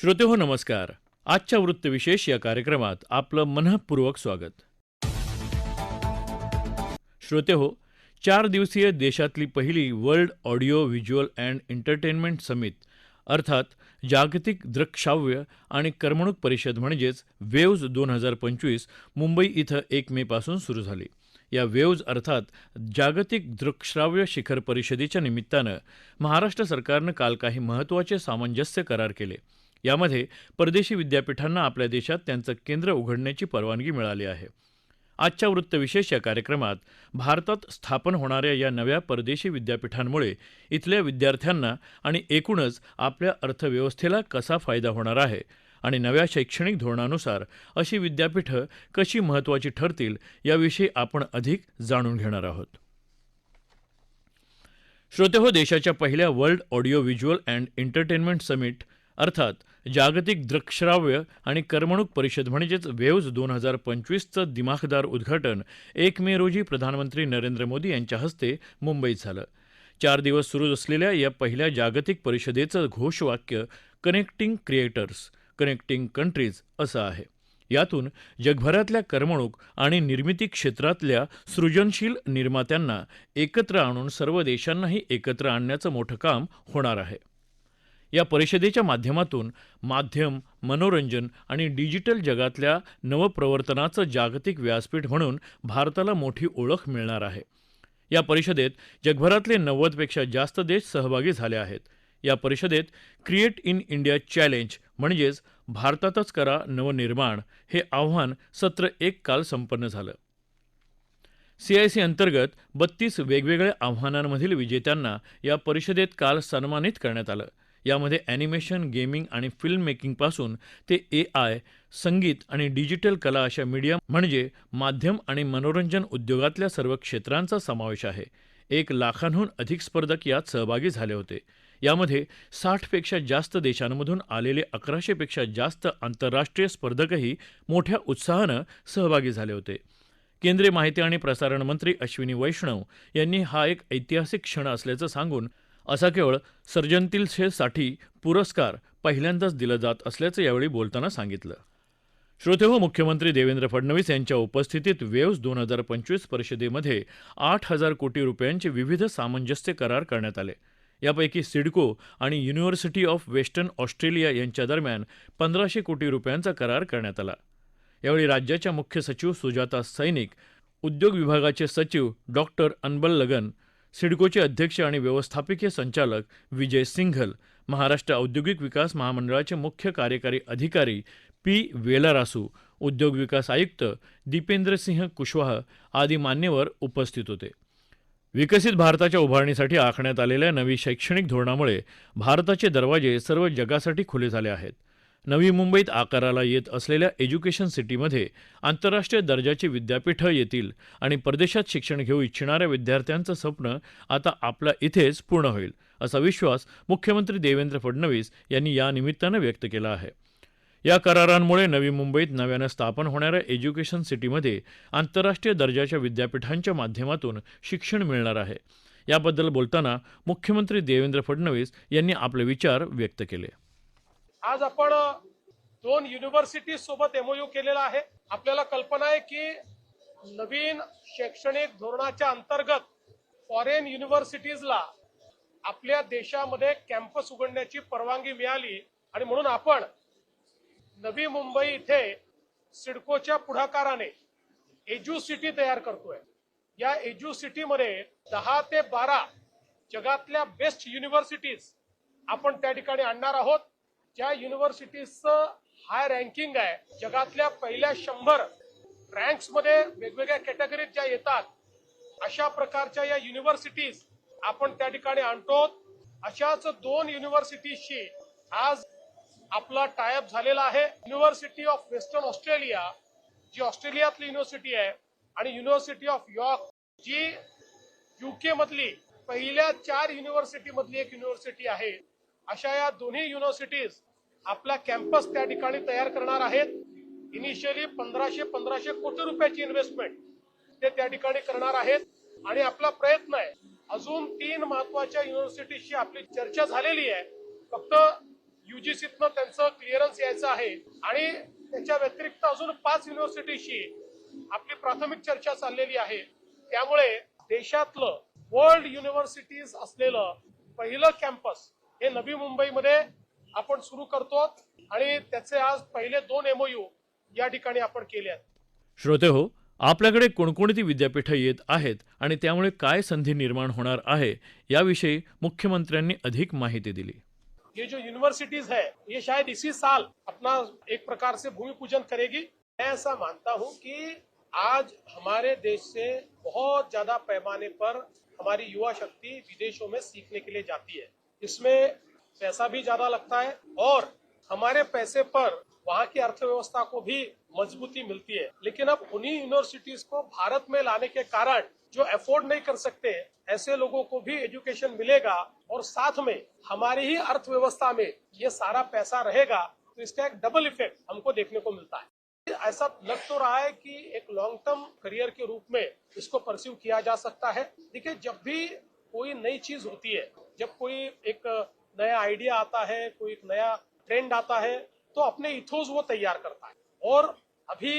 श्रोते हो नमस्कार. आजच्या वृत्तविशेष या कार्यक्रमात आपलं मनःपूर्वक स्वागत. श्रोते हो चार दिवसीय देशातली पहिली world audio visual and entertainment summit अर्थात जागतिक दृकश्राव्य आणि करमणूक परिषद म्हणजेच वेव्ज दोन हजार पंचवीस मुंबई इथं एक मेपासून सुरू झाली. या वेव्ज अर्थात जागतिक दृकश्राव्य शिखर परिषदेच्या निमित्तानं महाराष्ट्र सरकारनं काल काही महत्त्वाचे सामंजस्य करार केले. यामध्ये परदेशी विद्यापीठांना आपल्या देशात त्यांचं केंद्र उघडण्याची परवानगी मिळाली आहे. आजच्या वृत्तविशेष या कार्यक्रमात भारतात स्थापन होणाऱ्या या नव्या परदेशी विद्यापीठांमुळे इथल्या विद्यार्थ्यांना आणि एकूणच आपल्या अर्थव्यवस्थेला कसा फायदा होणार आहे आणि नव्या शैक्षणिक धोरणानुसार अशी विद्यापीठं कशी महत्त्वाची ठरतील याविषयी आपण अधिक जाणून घेणार आहोत. श्रोते हो देशाच्या पहिल्या world audio visual and entertainment summit अर्थात जागतिक दृकश्राव्य आणि करमणूक परिषद म्हणजेच वेव्ज दोन हजार पंचवीसचं दिमाखदार उद्घाटन एक मे रोजी प्रधानमंत्री नरेंद्र मोदी यांच्या हस्ते मुंबईत झालं. चार दिवस सुरू असलेल्या या पहिल्या जागतिक परिषदेचं घोषवाक्य कनेक्टिंग क्रिएटर्स कनेक्टिंग कंट्रीज असं आहे. यातून जगभरातल्या करमणूक आणि निर्मिती क्षेत्रातल्या सृजनशील निर्मात्यांना एकत्र आणून सर्व देशांनाही एकत्र आणण्याचं मोठं काम होणार आहे. या परिषदेच्या माध्यमातून माध्यम मनोरंजन आणि डिजिटल जगातल्या नवप्रवर्तनाचं जागतिक व्यासपीठ म्हणून भारताला मोठी ओळख मिळणार आहे. या परिषदेत जगभरातले नव्वदपेक्षा जास्त देश सहभागी झाले आहेत. या परिषदेत क्रिएट इन इंडिया चॅलेंज म्हणजेच भारतातच करा नवनिर्माण हे आव्हान सत्र एक काल संपन्न झालं. सीआयसी अंतर्गत बत्तीस वेगवेगळ्या आव्हानांमधील विजेत्यांना या परिषदेत काल सन्मानित करण्यात आलं. यामध्ये अॅनिमेशन गेमिंग आणि फिल्म मेकिंगपासून ते ए आय संगीत आणि डिजिटल कला अशा मीडिया म्हणजे माध्यम आणि मनोरंजन उद्योगातल्या सर्व क्षेत्रांचा समावेश आहे. एक लाखांहून अधिक स्पर्धक यात सहभागी झाले होते. यामध्ये साठपेक्षा जास्त देशांमधून आलेले अकराशेपेक्षा जास्त आंतरराष्ट्रीय स्पर्धकही मोठ्या उत्साहानं सहभागी झाले होते. केंद्रीय माहिती आणि प्रसारण मंत्री अश्विनी वैष्णव यांनी हा एक ऐतिहासिक क्षण असल्याचं सांगून असा केवळ सर्जनशीलतेसाठी पुरस्कार पहिल्यांदाच दिला जात असल्याचं यावेळी बोलताना सांगितलं. श्रोतेहो मुख्यमंत्री देवेंद्र फडणवीस यांच्या उपस्थितीत वेव्स दोन हजार पंचवीस परिषदेमध्ये आठ हजार कोटी रुपयांचे विविध सामंजस्य करार करण्यात आले. यापैकी सिडको आणि युनिव्हर्सिटी ऑफ वेस्टर्न ऑस्ट्रेलिया यांच्या दरम्यान पंधराशे कोटी रुपयांचा करार करण्यात आला. यावेळी राज्याच्या मुख्य सचिव सुजाता सैनिक उद्योग विभागाचे सचिव डॉक्टर अनबल लगन सिडकोचे अध्यक्ष आणि व्यवस्थापकीय संचालक विजय सिंघल महाराष्ट्र औद्योगिक विकास महामंडळाचे मुख्य कार्यकारी अधिकारी पी वेलारासू उद्योग विकास आयुक्त दीपेंद्रसिंह कुशवाह आदी मान्यवर उपस्थित होते. विकसित भारताच्या उभारणीसाठी आखण्यात आलेल्या नवी शैक्षणिक धोरणामुळे भारताचे दरवाजे सर्व जगासाठी खुले झाले आहेत. नवी मुंबईत आकाराला येत असलेल्या एज्युकेशन सिटीमध्ये आंतरराष्ट्रीय दर्जाची विद्यापीठं येतील आणि परदेशात शिक्षण घेऊ इच्छिणाऱ्या विद्यार्थ्यांचं स्वप्न आता आपल्या इथेच पूर्ण होईल असा विश्वास मुख्यमंत्री देवेंद्र फडणवीस यांनी या निमित्तानं व्यक्त केला आहे. या करारांमुळे नवी मुंबईत नव्यानं स्थापन होणाऱ्या एज्युकेशन सिटीमध्ये आंतरराष्ट्रीय दर्जाच्या विद्यापीठांच्या माध्यमातून शिक्षण मिळणार आहे. याबद्दल बोलताना मुख्यमंत्री देवेंद्र फडणवीस यांनी आपले विचार व्यक्त केले. आज आपण दोन युनिव्हर्सिटी सोबत एमओयू केलेला आहे. आपल्याला कल्पना आहे की नवीन शैक्षणिक धोरणाच्या अंतर्गत फॉरेन युनिव्हर्सिटीजला आपल्या देशामध्ये कॅम्पस उघडण्याची परवानगी मिळाली. आणि म्हणून आपण नवी मुंबई इथे सिडकोच्या पुढाकाराने एज्यू सिटी तयार करतोय. या एज्यू सिटीमध्ये दहा ते बारा जगातल्या बेस्ट युनिव्हर्सिटीज आपण त्या ठिकाणी आणणार आहोत. ज्या युनिव्हर्सिटीजचं हाय रँकिंग आहे जगातल्या पहिल्या शंभर रँक्समध्ये वेगवेगळ्या कॅटेगरीत ज्या येतात अशा प्रकारच्या या युनिव्हर्सिटीज आपण त्या ठिकाणी आणतो. अशाच दोन युनिव्हर्सिटीजशी आज आपला टायअप झालेला आहे. युनिव्हर्सिटी ऑफ वेस्टर्न ऑस्ट्रेलिया जी ऑस्ट्रेलियातली युनिव्हर्सिटी आहे आणि युनिव्हर्सिटी ऑफ यॉर्क जी युके मधली पहिल्या चार युनिव्हर्सिटी मधली एक युनिव्हर्सिटी आहे. अशा या दोन्ही युनिव्हर्सिटीज आपला कॅम्पस त्या ठिकाणी तयार करणार आहेत. इनिशियली पंधराशे पंधराशे कोटी रुपयाची इन्व्हेस्टमेंट ते त्या ठिकाणी करणार आहेत. आणि आपला प्रयत्न आहे अजून तीन महत्त्वाच्या युनिव्हर्सिटीशी आपली चर्चा झालेली आहे. फक्त युजीसीतनं त्यांचं क्लिअरन्स यायचं आहे. आणि त्याच्या व्यतिरिक्त अजून पाच युनिव्हर्सिटीशी आपली प्राथमिक चर्चा चाललेली आहे. त्यामुळे देशातलं वर्ल्ड युनिव्हर्सिटीज असलेलं पहिलं कॅम्पस हे नवी मुंबईमध्ये आपण सुरू करतो आणि त्याचे आज पहिले दोन एमओयू या ठिकाणी आपण केले आहेत. श्रोते हो आपल्याकडे कोणकोणती विद्यापीठं येत आहेत आणि त्यामुळे काय संधी निर्माण होणार आहे याविषयी मुख्यमंत्र्यांनी अधिक माहिती दिली. ये जो यूनिवर्सिटीज है ये शायद इसी साल अपना एक प्रकार से भूमि पूजन करेगी. मैं ऐसा मानता हूं कि आज हमारे देश से बहुत ज्यादा पैमाने पर हमारी युवा शक्ति विदेशों में सीखने के लिए जाती है। इसमें पैसा भी ज़्यादा लगता है और हमारे पैसे पर वहाँ की अर्थव्यवस्था को भी मजबूती मिलती है। लेकिन अब उन्हीं यूनिवर्सिटीज को भारत में लाने के कारण जो अफोर्ड नहीं कर सकते, ऐसे लोगों को भी एजुकेशन मिलेगा और साथ में हमारी ही अर्थव्यवस्था में ये सारा पैसा रहेगा तो इसका एक डबल इफ़ेक्ट हमको देखने को मिलता है। ऐसा लग तो रहा है कि एक लॉन्ग टर्म करियर के रूप में इसको परस्यू किया जा सकता है। देखिए, जब भी कोई नई चीज़ होती है जब कोई एक नया आइडिया आता है, कोई एक नया ट्रेंड आता है तो अपने इथोस वो तैयार करता है। और अभी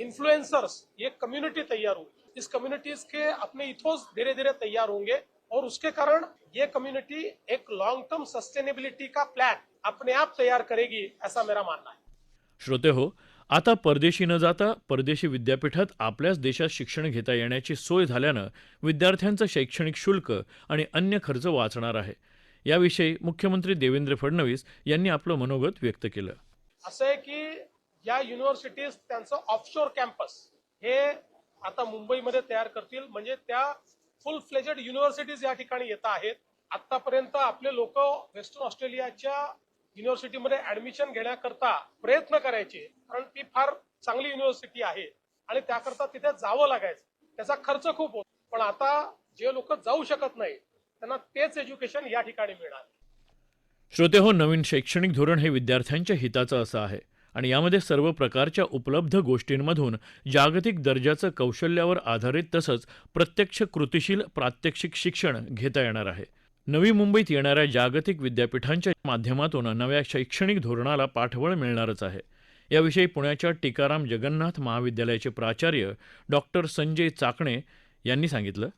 इन्फ्लुएंसर्स ये कम्युनिटी तैयार हुई। इस कम्युनिटीज के अपने इथोस धीरे धीरे तैयार होंगे और उसके कारण ये कम्युनिटी एक लॉन्ग टर्म सस्टेनेबिलिटी का प्लान अपने आप तैयार करेगी, ऐसा मेरा मानना है। श्रोते हो आता परदेशी न जाता परदेशी विद्यापीठात आपल्याच देशात शिक्षण घेता येण्याची सोय झाल्यानं विद्यार्थ्यांचं शैक्षणिक शुल्क आणि अन्य खर्च वाचणार आहे. याविषयी मुख्यमंत्री देवेंद्र फडणवीस यांनी आपलं मनोगत व्यक्त केलं. असं आहे की या युनिव्हर्सिटीज त्यांचं ऑफशोर कॅम्पस हे आता मुंबईमध्ये तयार करतील. म्हणजे त्या फुल फ्लेजेड युनिव्हर्सिटीज या ठिकाणी येत आहेत. आतापर्यंत आपले लोक वेस्टर्न ऑस्ट्रेलियाच्या युनिव्हर्सिटीमध्ये ऍडमिशन घेण्याकरता प्रयत्न करायचे कारण ती फार चांगली युनिव्हर्सिटी आहे आणि त्याकरता तिथे जावं लागायचं. त्याचा खर्च खूप होतो. पण आता जे लोक जाऊ शकत नाही त्यांना तेच एज्युकेशन या ठिकाणी मिळणार. श्रोते हो नवीन शैक्षणिक धोरण हे विद्यार्थ्यांच्या हिताचं असं आहे. आणि यामध्ये सर्व प्रकारच्या उपलब्ध गोष्टींमधून जागतिक दर्जाचं कौशल्यावर आधारित तसंच प्रत्यक्ष कृतीशील प्रात्यक्षिक शिक्षण घेता येणार आहे. नवी मुंबईत येणाऱ्या जागतिक विद्यापीठांच्या माध्यमातून नव्या शैक्षणिक धोरणाला पाठबळ मिळणारच आहे. याविषयी पुण्याच्या टिकाराम जगन्नाथ महाविद्यालयाचे प्राचार्य डॉक्टर संजय चाकणे यांनी सांगितलं.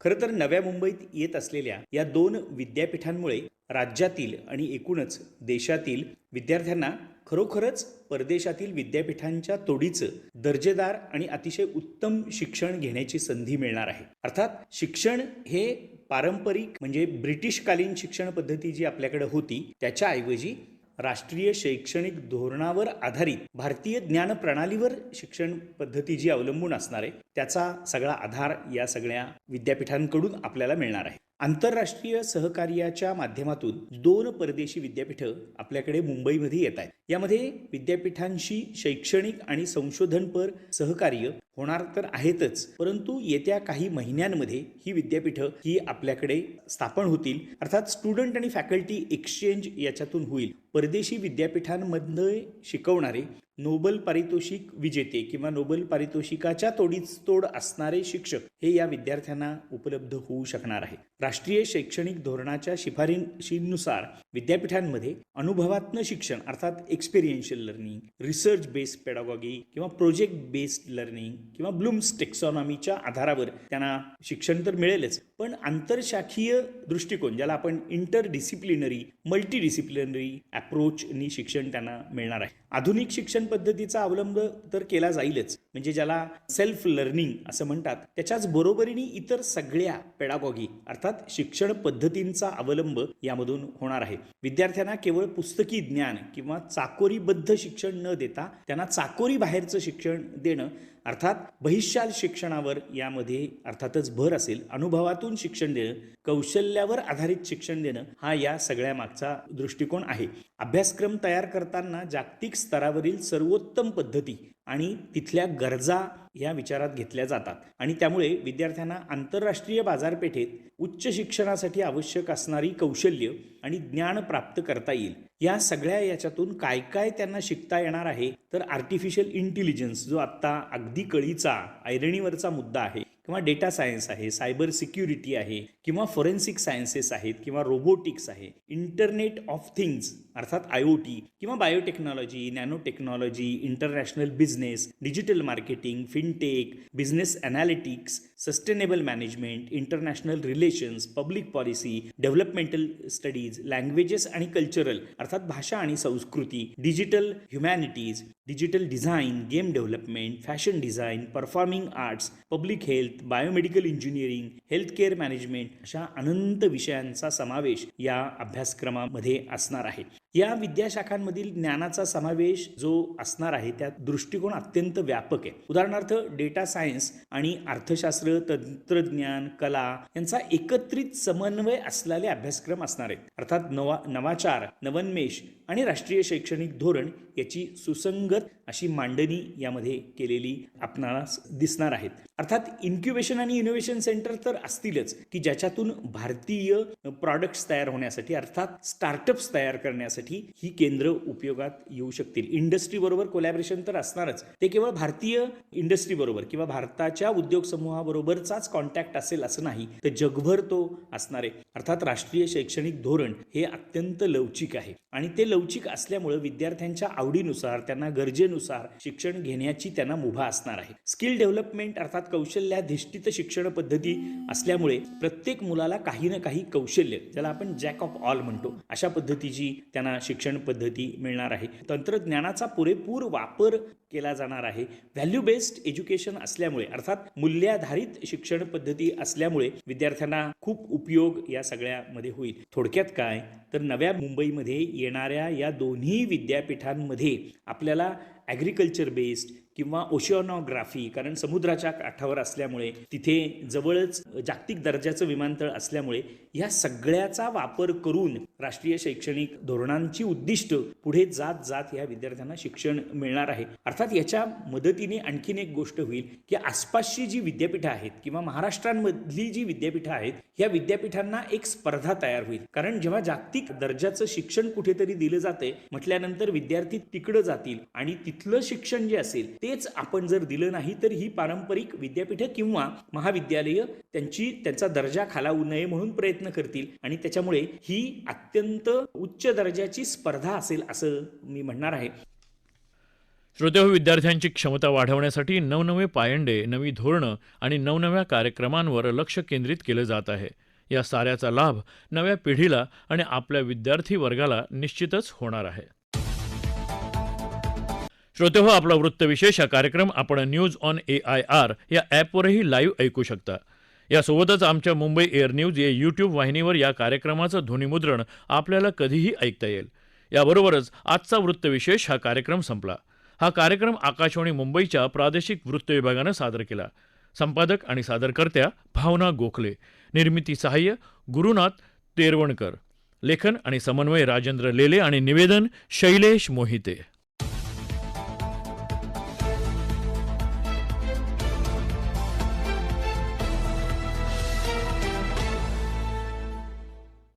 खरं तर नव्या मुंबईत येत असलेल्या या दोन विद्यापीठांमुळे राज्यातील आणि एकूणच देशातील विद्यार्थ्यांना खरोखरच परदेशातील विद्यापीठांच्या तोडीचं दर्जेदार आणि अतिशय उत्तम शिक्षण घेण्याची संधी मिळणार आहे. अर्थात शिक्षण हे पारंपरिक म्हणजे ब्रिटिशकालीन शिक्षण पद्धती जी आपल्याकडे होती त्याच्याऐवजी राष्ट्रीय शैक्षणिक धोरणावर आधारित भारतीय ज्ञान प्रणालीवर शिक्षण पद्धती जी अवलंबून असणार आहे त्याचा सगळा आधार या सगळ्या विद्यापीठांकडून आपल्याला मिळणार आहे. आंतरराष्ट्रीय सहकार्याच्या माध्यमातून दोन परदेशी विद्यापीठं आपल्याकडे मुंबईमध्ये येत आहेत. यामध्ये विद्यापीठांशी शैक्षणिक आणि संशोधनपर सहकार्य होणार तर आहेतच परंतु येत्या काही महिन्यांमध्ये ही विद्यापीठं ही आपल्याकडे स्थापन होतील. अर्थात स्टुडंट आणि फॅकल्टी एक्सचेंज याच्यातून होईल. परदेशी विद्यापीठांमध्ये शिकवणारे नोबल पारितोषिक विजेते किंवा नोबल पारितोषिकाच्या तोडीच तोड असणारे शिक्षक हे या विद्यार्थ्यांना उपलब्ध होऊ शकणार आहे राष्ट्रीय शैक्षणिक धोरणाच्या शिफारशींनुसार विद्यापीठांमध्ये अनुभवात्मक शिक्षण अर्थात experiential learning research based pedagogy किंवा प्रोजेक्ट बेस्ड लर्निंग किंवा ब्लूम्स टेक्सॉनॉमीच्या आधारावर त्यांना शिक्षण तर मिळेलच. पण आंतरशाखीय दृष्टिकोन ज्याला आपण इंटर डिसिप्लिनरी मल्टी डिसिप्लिनरी अप्रोचनी शिक्षण त्यांना मिळणार आहे. आधुनिक शिक्षण पद्धतीचा अवलंब तर केला जाईलच. म्हणजे ज्याला सेल्फ लर्निंग असं म्हणतात त्याच्याच बरोबरीने इतर सगळ्या पेडागॉगी अर्थात शिक्षण पद्धतींचा अवलंब यामधून होणार आहे. विद्यार्थ्यांना केवळ पुस्तकी ज्ञान किंवा चाकोरीबद्ध शिक्षण न देता त्यांना चाकोरी बाहेरचं शिक्षण देणं अर्थात बहिशाल शिक्षणावर यामध्ये अर्थातच भर असेल अनुभवातून शिक्षण देणं कौशल्यावर आधारित शिक्षण देणं हा या सगळ्या मागचा दृष्टिकोन आहे. अभ्यासक्रम तयार करताना जागतिक स्तरावरील सर्वोत्तम पद्धती आणि तिथल्या गरजा या विचारात घेतल्या जातात. आणि त्यामुळे विद्यार्थ्यांना आंतरराष्ट्रीय बाजारपेठेत उच्च शिक्षणासाठी आवश्यक असणारी कौशल्य आणि ज्ञान प्राप्त करता येईल. या सगळ्या याच्यातून काय काय त्यांना शिकता येणार आहे? तर आर्टिफिशियल इंटेलिजन्स जो आत्ता अगदी कळीचा ऐरणीवरचा मुद्दा आहे किंवा डेटा सायन्स आहे सायबर सिक्युरिटी आहे किंवा फॉरेन्सिक सायन्सेस आहेत किंवा रोबोटिक्स आहे इंटरनेट ऑफ थिंग्स अर्थात आय ओ टी किंवा biotechnology nanotechnology international business digital marketing fintech business analytics sustainable management international relations public policy developmental studies languages आणि cultural अर्थात भाषा आणि संस्कृती digital humanities digital design game development fashion design performing arts public health biomedical engineering healthcare management अशा अनंत विषयांचा समावेश या अभ्यासक्रमामध्ये असणार आहे. या विद्याशाखांमधील ज्ञानाचा समावेश जो असणार आहे त्या दृष्टिकोन अत्यंत व्यापक आहे. उदाहरणार्थ डेटा सायन्स आणि अर्थशास्त्र तंत्रज्ञान कला यांचा एकत्रित समन्वय असलेले अभ्यासक्रम असणार आहेत. अर्थात नवा नवाचार नवन्मेष आणि राष्ट्रीय शैक्षणिक धोरण याची सुसंगत अशी मांडणी यामध्ये केलेली आपणाला दिसणार आहेत. अर्थात इन्क्युबेशन आणि इनोव्हेशन सेंटर तर असतीलच की ज्याच्यातून भारतीय प्रॉडक्ट्स तयार होण्यासाठी अर्थात स्टार्टअप्स तयार करण्यासाठी ही केंद्र उपयोगात येऊ शकतील. इंडस्ट्री बरोबर कोलॅबरेशन तर असणारच. ते केवळ भारतीय इंडस्ट्री बरोबर किंवा भारताच्या उद्योग समूहाबरोबरचाच कॉन्टॅक्ट असेल असं नाही तर जगभर तो असणार आहे. अर्थात राष्ट्रीय शैक्षणिक धोरण हे अत्यंत लवचिक आहे. आणि ते लवचिक असल्यामुळे विद्यार्थ्यांच्या आवडीनुसार त्यांना गरजेनुसार शिक्षण घेण्याची त्यांना मुभा असणार आहे. स्किल डेव्हलपमेंट अर्थात कौशल्याधिष्ठित शिक्षण पद्धती असल्यामुळे प्रत्येक मुलाला काही ना काही कौशल्य ज्याला आपण जॅक ऑफ ऑल म्हणतो अशा पद्धतीची त्यांना शिक्षण पद्धती मिळणार आहे. तंत्रज्ञानाचा पुरेपूर वापर केला जाणार आहे. व्हॅल्यू बेस्ड एज्युकेशन असल्यामुळे अर्थात मूल्याधारित शिक्षण पद्धती असल्यामुळे विद्यार्थ्यांना खूप उपयोग या सगळ्यामध्ये होईल. थोडक्यात काय? तर नव्या मुंबईमध्ये येणाऱ्या या दोन्ही विद्यापीठांमध्ये आपल्याला ॲग्रिकल्चर बेस्ड किंवा ओशिओनॉग्राफी कारण समुद्राच्या काठावर असल्यामुळे तिथे जवळच जागतिक दर्जाचं विमानतळ असल्यामुळे ह्या सगळ्याचा वापर करून राष्ट्रीय शैक्षणिक धोरणांची उद्दिष्ट पुढे जात जात या विद्यार्थ्यांना शिक्षण मिळणार आहे. अर्थात याच्या मदतीने आणखीन एक गोष्ट होईल की आसपासची जी विद्यापीठं आहेत किंवा महाराष्ट्रांमधली जी विद्यापीठं आहेत या विद्यापीठांना एक स्पर्धा तयार होईल. कारण जेव्हा जागतिक दर्जाचं शिक्षण कुठेतरी दिलं जाते म्हटल्यानंतर विद्यार्थी तिकडं जातील आणि तिथलं शिक्षण जे असेल तेच आपण जर दिलं नाही तर ही पारंपरिक विद्यापीठं किंवा महाविद्यालयं त्यांची त्यांचा दर्जा खालावू नये म्हणून प्रयत्न करतील आणि त्याच्यामुळे ही अत्यंत उच्च दर्जाची स्पर्धा असेल असं मी म्हणणार आहे. श्रोते हो, विद्यार्थ्यांची क्षमता वाढवण्यासाठी नवनवे पायंडे नवी धोरणं आणि नवनव्या कार्यक्रमांवर लक्ष केंद्रित केलं जात आहे. या साऱ्याचा लाभ नव्या पिढीला आणि आपल्या विद्यार्थी वर्गाला निश्चितच होणार आहे. श्रोते हो आपला वृत्तविशेष हा कार्यक्रम आपण news on A I R या ॲपवरही लाईव्ह ऐकू शकता. यासोबतच आमच्या मुंबई एअर न्यूज या यूट्यूब वाहिनीवर या कार्यक्रमाचं ध्वनिमुद्रण आपल्याला कधीही ऐकता येईल. याबरोबरच आजचा वृत्तविशेष हा कार्यक्रम संपला. हा कार्यक्रम आकाशवाणी मुंबईच्या प्रादेशिक वृत्त विभागानं सादर केला. संपादक आणि सादरकर्त्या भावना गोखले. निर्मिती सहाय्य गुरुनाथ तेरवणकर. लेखन आणि समन्वय राजेंद्र लेले आणि निवेदन शैलेश मोहिते.